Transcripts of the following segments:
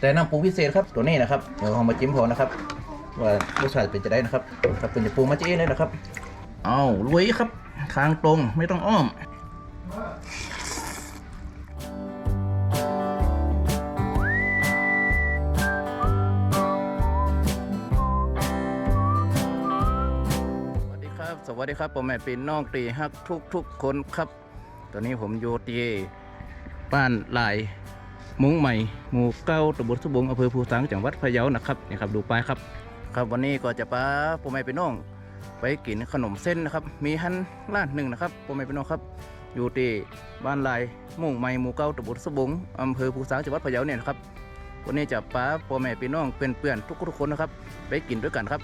แต่น้ำปรุงพิเศษครับตัวนี้นะครับเดี๋ยวเรามาจิ้มพอนะครับว่ารสชาติเป็นจะได้นะครับครับเป็นจะปรุงมาเจ๊เลยนะครับเอาลุยครับทางตรงไม่ต้องอ้อมสวัสดีครับสวัสดีครับผมแม่ปีนน้องตีฮักทุกทุกคนครับ ตอนนี้ผมอยู่ที่บ้านลาย มุ้งใหม่หมู่เก้าตำบลสุบงอำเภอภูสังจังหวัดพะเยานะครับนี่ครับดูไปครับ ครับวันนี้ก็จะพาผมแม่ปีน้อง ไปกินขนมเส้นนะครับ มีฮันร้านหนึ่งนะครับผมแม่ปีน้องครับ อยู่ที่บ้านลายมุ้งใหม่หมู่เก้าตำบลสุบงอำเภอภูสังจังหวัดพะเยาเนี่ยนะครับวันนี้จะพาพ่อแม่พี่น้องเพื่อนๆทุกๆคนนะครับ ไปกินด้วยกันครับ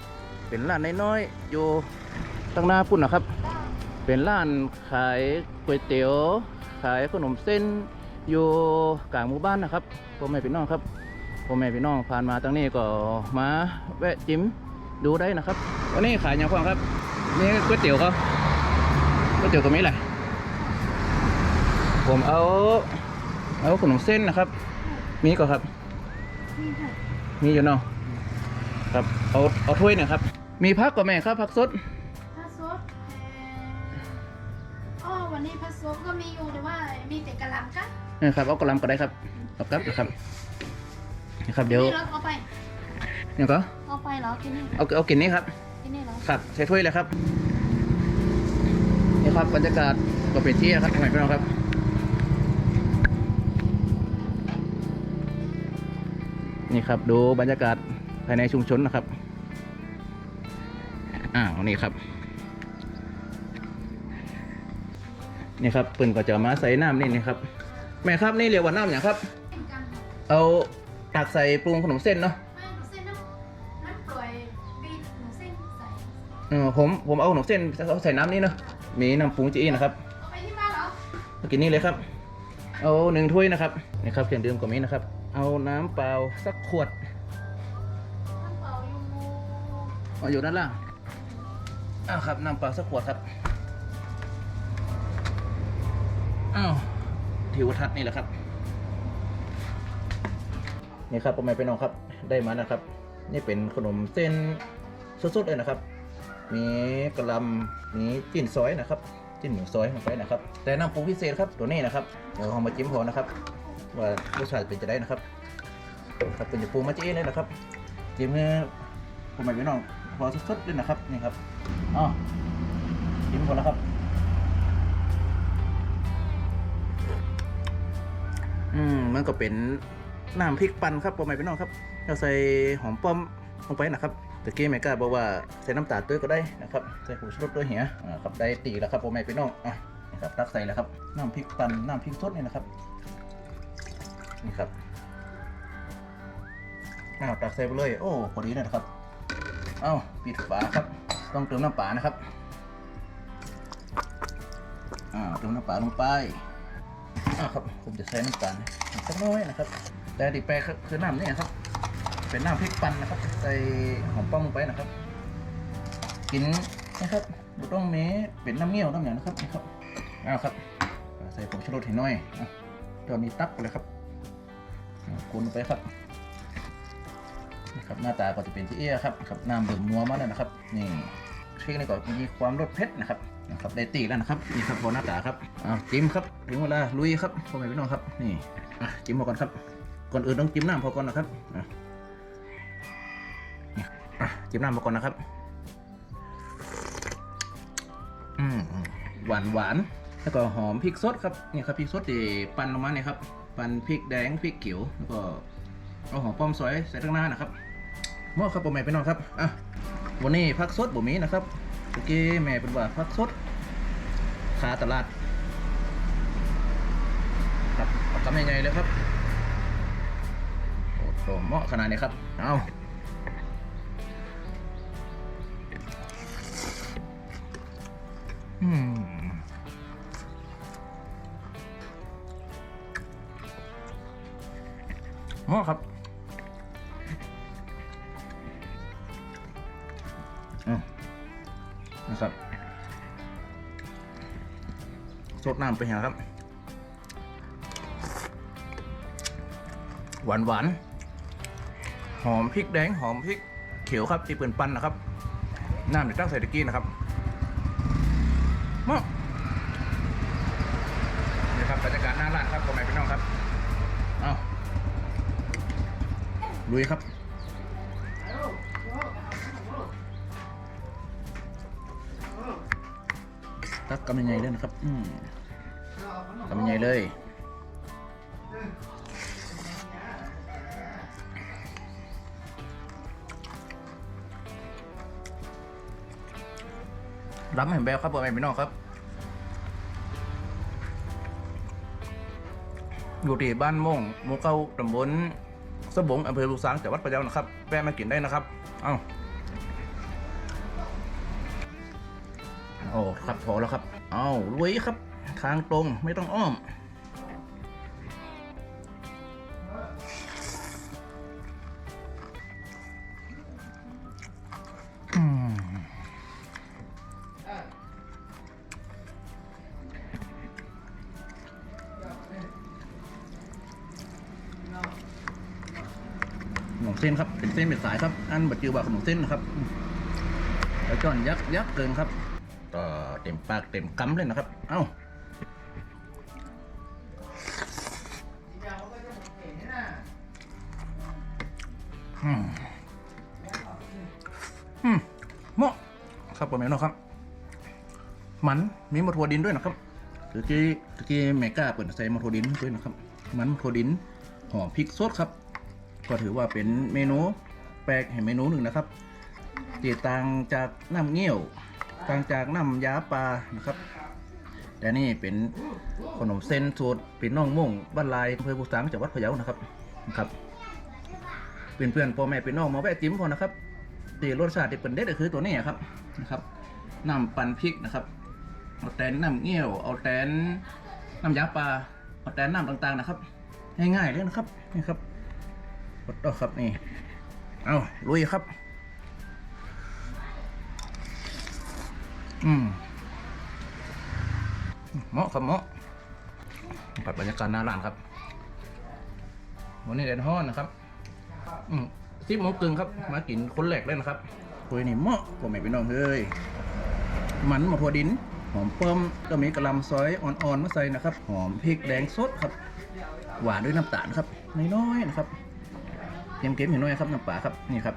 เป็นร้านน้อยๆอยู่ตั้งหน้าปุ่นนะครับ เป็นร้านขายก๋วยเตี๋ยวขายขนมเส้น อยู่กลางหมู่บ้านนะครับพ่อแม่พี่น้องครับพ่อแม่พี่น้องผ่านมาตั้งนี้ก็มาแวะจิ้มดูได้นะครับวันนี้ขายอย่างพ่อครับ นี่ก๋วยเตี๋ยวครับก๋วยเตี๋ยวก็มีอะไรผมเอาเอาขนมเส้นนะครับ มีก็ครับนี่ค่ะมีอยู่เนาะครับเอาเอาถ้วยหน่อยครับ มีพักก็แม่ครับพักสดพัสซบเอ่ออ๋อวันนี้พัสซบก็มีอยู่แต่ว่ามีแต่กะหล่ำกะ นะครับเอากระหลำก็ได้ครับเอาครับนะครับนะครับเดี๋ยวนี่เหรอเอาไปเนี่ยก็เอาไปเหรอกินนี่เอาเอากินนี้ครับกินนี่เหรอครับใช้ถ้วยเลยครับนี่ครับบรรยากาศก็เป็นที่นะครับทำไมพี่น้องครับนี่ครับดูบรรยากาศภายในชุมชนนะครับอ้าวนี่ครับนี่ครับเปิ่นก็จะมาใส่น้ำนี่นี่ครับ แม่ครับนี่เรียกว่าน้ำอย่างครับ เป็นกันค่ะเอาตักใส่ปรุงขนมเส้นเนาะไม่หนูเส้นน้ำน้ำเปล่อยบีบหนูเส้นใส่เออผมผมเอาขนมเส้นเอาใส่น้ำนี่เนาะมีน้ำปรุงจีนะครับเอาไปที่บ้านเหรอมากินนี่เลยครับ เอาหนึ่งถ้วยนะครับนี่ครับเครื่องดื่มก็มีนะครับ เอาน้ำเปล่าสักขวดน้ำเปล่าอยู่เอาอยู่ด้านล่างอ้าวครับน้ำเปล่าสักขวดครับอ้าว ทิวทัศน์นี่แหละครับนี่ครับผมไม่เป็นน้องครับได้มานะครับ นี่เป็นขนมเส้นสดๆเลยนะครับ มีกระลำมีจิ้นซอยนะครับ จิ้นหมูซอยลงไปนะครับ แต่น้ำปรุงพิเศษครับตัวนี้นะครับเดี๋ยวเรามาจิ้มพอนะครับ ว่ารสชาติเป็นจะได้นะครับครับเป็นจะปรุงมาเจ๊เลยนะครับจิ้มเนี่ยผมไม่เป็นน้องพอสดๆเลยนะครับนี่ครับอ๋อจิ้มพอแล้วครับ มันก็เป็นน้ำพริกปั่นครับผมไม่เป็นน้องครับเราใส่หอมป้อมลงไปนะครับตะกี้แม่กล้าบอกว่าใส่น้ำตาลด้วยก็ได้นะครับใส่ผงชูรสด้วยเหียอ่าครับได้ตีแล้วครับผมไม่เป็นน้องอะนี่ครับตักใส่แล้วครับน้ำพริกปั่นน้ำพริกสดนี่นะครับนี่ครับอ้าวตักใส่ไปเลย โอ้พอดีนะครับเอ้าปิดฝาครับ ต้องเติมน้ำปลานะครับอ่าเติมน้ำปลาลงไป อ่าครับผมจะใส่น้ำตาลสักน้อยนะครับ แต่ดิแปรคือน้ำนี่ครับ เป็นน้ำพริกปั่นนะครับ ใส่หอมป้อมลงไปนะครับ กินนะครับบุต้องเมเป็นน้ำเงี้ยวน้ำอย่างนะครับนี่ครับอ้าวครับ ใส่ผงชูรสให้น่อยตอนนี้ตักเลยครับอ่าคนไปครับนะครับหน้าตาก็จะเป็นที่เอี้ยครับครับน้ำดือดนัวมากเลยนะครับ นี่เค้กนี่ก็มีความรสเผ็ดนะครับ นะครับได้ตีแล้วนะครับนี่ครับพอหน้าตาครับอ้าจิ้มครับถึงเวลาลุยครับพ่อแม่พี่น้องครับนี่อะจิ้มมาก่อนครับ ก่อนอื่นต้องจิ้มน้ำพอก่อนนะครับอะนี่จิ้มน้ำมาก่อนนะครับอืมหวานหวานแล้วก็หอมพริกสดครับนี่ครับพริกสดที่ปั่นลงมาเนี่ยครับปั่นพริกแดงพริกเขียวแล้วก็เอาหอมป้อมซอยใส่ข้างหน้านะครับหมาะครับพ่อแม่พี่น้องครับอะวันนี้พักสดบ่มีนะครับ เมื่อกี้แม่เป็นว่าพักสดคาตลาดครับทำยังไงเลยครับโอ้โหเหมาะขนาดนี้ครับ เอาอืมเหมาะครับ อืม นะครับสดน้ำไปหาครับ หวานหวานหอมพริกแดงหอมพริกเขียวครับที่เปื่อนปันนะครับ น้ำจากตั้งใส่ตะกี้นะครับมานี่ครับบรรยากาศหน้าร้านครับพ่อแม่พี่น้องครับ เอาลุยครับ กำยังไงเลยนะครับ อืมกำยังไงเลยรับเห็นแบลครับพ่อแม่พี่น้องครับ อยู่ที่บ้านม่งหมู่เก้าตำบลสบงอำเภอลูกสางจังหวัดพะเยานะครับแวะมากินได้นะครับ เอ้าโอ้ครับพอแล้วครับ เอาลุยครับ ทางตรงไม่ต้องอ้อม ขนมเส้นครับ เป็นเส้นเป็นสายครับ อันบัจจือว่าขนมเส้นนะครับแล้วจอนยักยักเกินครับ ก็เต็มปากเต็มคำเลยนะครับ เอ้าอืมอืมเหมาะครับผมแม่น้อครับ มันมีมะถั่วดินด้วยนะครับตะกี้ตะกี้แม่ก้าเปิดใส่มะถั่วดินด้วยนะครับ มันมะถั่วดินหอมพริกสดครับ ก็ถือว่าเป็นเมนูแปลกแห่งเมนูหนึ่งนะครับตีต่างจากน้ำเงี้ยว ต่างจากน้ำยาปลานะครับ แต่นี่เป็นขนมเส้นสูตรเป็นน้องม่งบ้านลายอำเภอภูสังจังหวัดพะเยานะครับนะครับเพื่อนเพื่อนๆพ่อแม่พี่น้องมาแวะจิ้มพอนะครับตีรสชาติที่เป็นเด็ดก็คือตัวนี้ครับนะครับน้ำปั่นพริกนะครับเอาแตนน้ำเงี้ยวเอาแตนน้ำยาปลาเอาแตนน้ำต่างๆนะครับง่ายๆเลยนะครับนี่ครับกดต่อครับนี่เอาลุยครับ อืมเหมาะครับเหมาะกับบรรยากาศหน้าร้านครับ วันนี้แดดฮ้อนนะครับ อืมสิบโมงครึ่งครับ มากินคนแรกเลยนะครับคุยนี่เหมาะผมไม่ไปน้องเฮ้ยมันมะพร้าวดิน หอมเป้อมก็มีกระหลำซอยอ่อนๆมาใส่นะครับ หอมพริกแดงสดครับ หวานด้วยน้ำตาลครับน้อยๆนะครับเค็มๆเห็นน้อยครับน้ำปลาครับนี่ครับ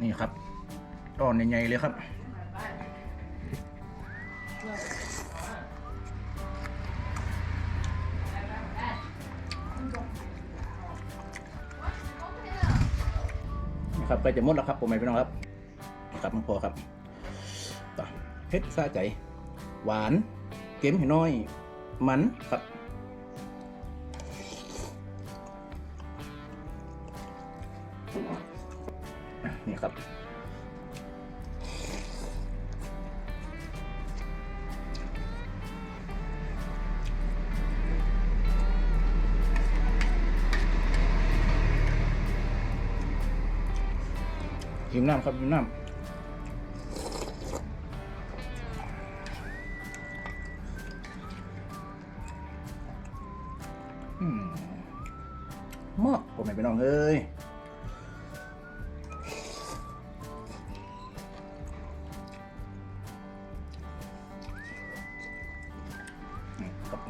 นี่ครับตอนใหญ่ๆเลยครับนะครับใกล้จะหมดแล้วครับผมไม่พี่น้องครับครับมันพอครับเผ็ดซาใจ หวานเค็มให้น้อย มันครับ ครับหิมน้ำครับหิ้มน้ำ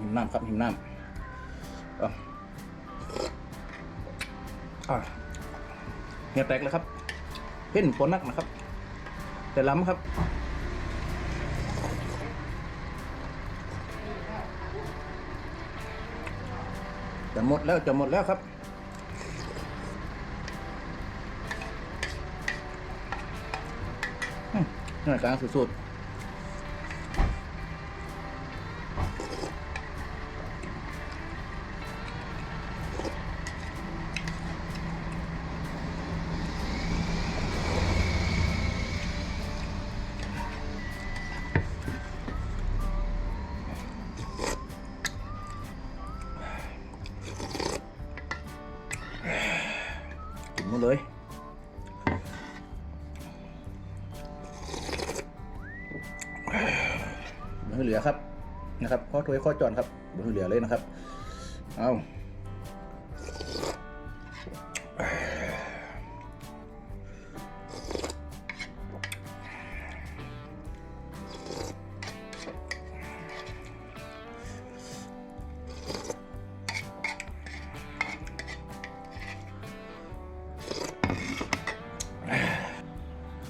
หิมน้ำครับหิมน้ำเอาอ่ยแตกเลยครับ เพ่นปนักนะครับ แต่ล้ำครับจะหมดแล้วจะหมดแล้วครับหน่วยกลางสุดใอครับนะครับข้อถวยข้อจอนครับบ่ให้เหลือเลยนะครับ เอา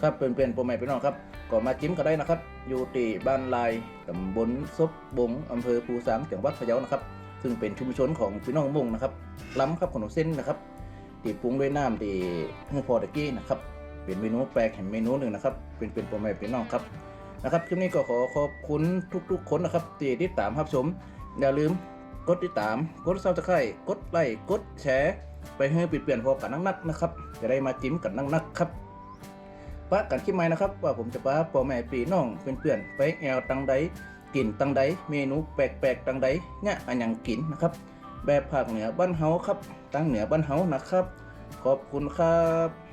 ครับเป็นเป็นโปรแมทพี่น้องครับ ก็มาจิ้มก็ได้นะครับ อยู่ที่บ้านลายตำบลซบบงอำเภอภูสางจังหวัดพะเยานะครับ ซึ่งเป็นชุมชนของพี่น้องมงนะครับ ล้ำครับขนมเส้นนะครับตีปรุงด้วยน้ำตีฮือพอตะกี้นะครับ เป็นเมนูแปลกแห่งเมนูหนึ่งนะครับ เป็นเป็นโปรแมทพี่น้องครับนะครับคลิปนี้ก็ขอขอบคุณทุกๆคนนะครับที่ติดตามรับชม อย่าลืมกดติดตาม กดซับสไครต์กดไลค์กดแชร์ ไปให้ปิดเปลี่ยนพอกันนักๆนะครับ จะได้มาจิ้มกันนักๆครับ ปะกันคลิปใหม่นะครับ ว่าผมจะปาพ่อแม่ปีน้องเพื่อนๆไปแอวตังใดกินตังใดเมนูแปลกๆตังใดเนี่ยอันยังกินนะครับ แบบภาคเหนือบ้านเฮาครับ ตั้งเหนือบ้านเฮานะครับ ขอบคุณครับ